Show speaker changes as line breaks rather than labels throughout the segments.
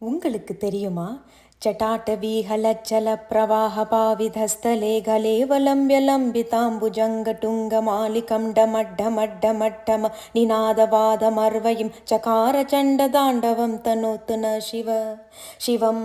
உங்களுக்கு தெரியுமா? चटाटवीहलच्चलप्रवाहपाविधस्थले गलेवलम्ब्य लम्बिताम्बुजङ्गटुङ्गमालिकं डमड्ढमड्ढमड्ढम निनादवादमर्वयिं चकारचण्डदाण्डवं தன்னோத்து ந சிவ சிவம்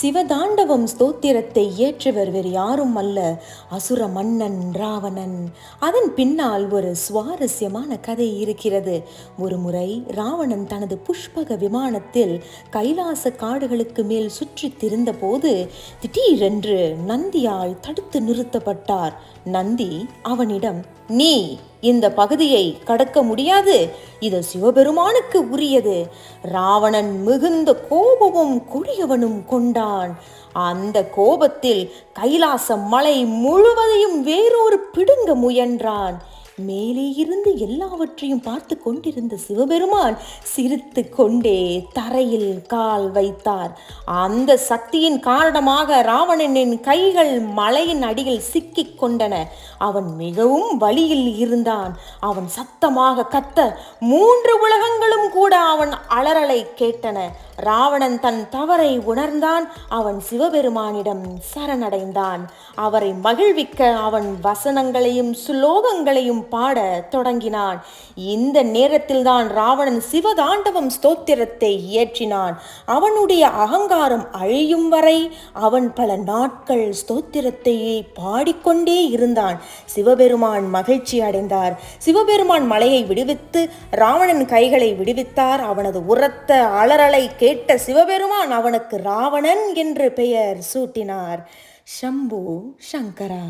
சிவதாண்டவம் ஸ்தோத்திரத்தை இயற்றுவர் வேறு யாரும் அல்ல அசுர மன்னன் ராவணன் அதன் பின்னால் ஒரு சுவாரஸ்யமான கதை இருக்கிறது ஒரு முறை ராவணன் தனது புஷ்பக விமானத்தில் கைலாச காடுகளுக்கு மேல் சுற்று சுற்றித் திரிந்தபோது திடீரென்று நந்தியால் தடுத்து நிறுத்தப்பட்டார். நந்தி அவனிடம் நீ இந்த பகுதியை கடக்க முடியாது. இது சிவபெருமானுக்கு உரியது. ராவணன் மிகுந்த கோபமும் கொடியவனும் கொண்டான். அந்த கோபத்தில் கைலாச மலை முழுவதையும் வேறொரு பிடுங்க முயன்றான். மேலே இருந்து எல்லாவற்றையும் பார்த்து கொண்டிருந்த சிவபெருமான் சிரித்து கொண்டே தரையில் கால் வைத்தார். அந்த சக்தியின் காரணமாக ராவணனின் கைகள் மலையின் அடியில் சிக்கிக் கொண்டன. அவன் மிகவும் வழியில் இருந்தான். அவன் சத்தமாக கத்த மூன்று உலகங்களும் கூட அவன் அலறலை கேட்டன. ராவணன் தன் தவறை உணர்ந்தான். அவன் சிவபெருமானிடம் சரணடைந்தான். அவரை மகிழ்விக்க அவன் வசனங்களையும் சுலோகங்களையும் பாட தொடங்கினான். இந்த நேரத்தில்தான் ராவணன் சிவதாண்டவம் ஸ்தோத்திரத்தை இயற்றினான். அவனுடைய அகங்காரம் அழியும் வரை அவன் பல நாட்கள் ஸ்தோத்திரத்தை பாடிக்கொண்டே இருந்தான். சிவபெருமான் மகிழ்ச்சி அடைந்தார். சிவபெருமான் மலையை விடுவித்து ராவணன் கைகளை விடுவித்தார். அவனது உரத்த அலறலை கேட்ட சிவபெருமான் அவனுக்கு ராவணன் என்று பெயர் சூட்டினார். சம்பு சங்கரா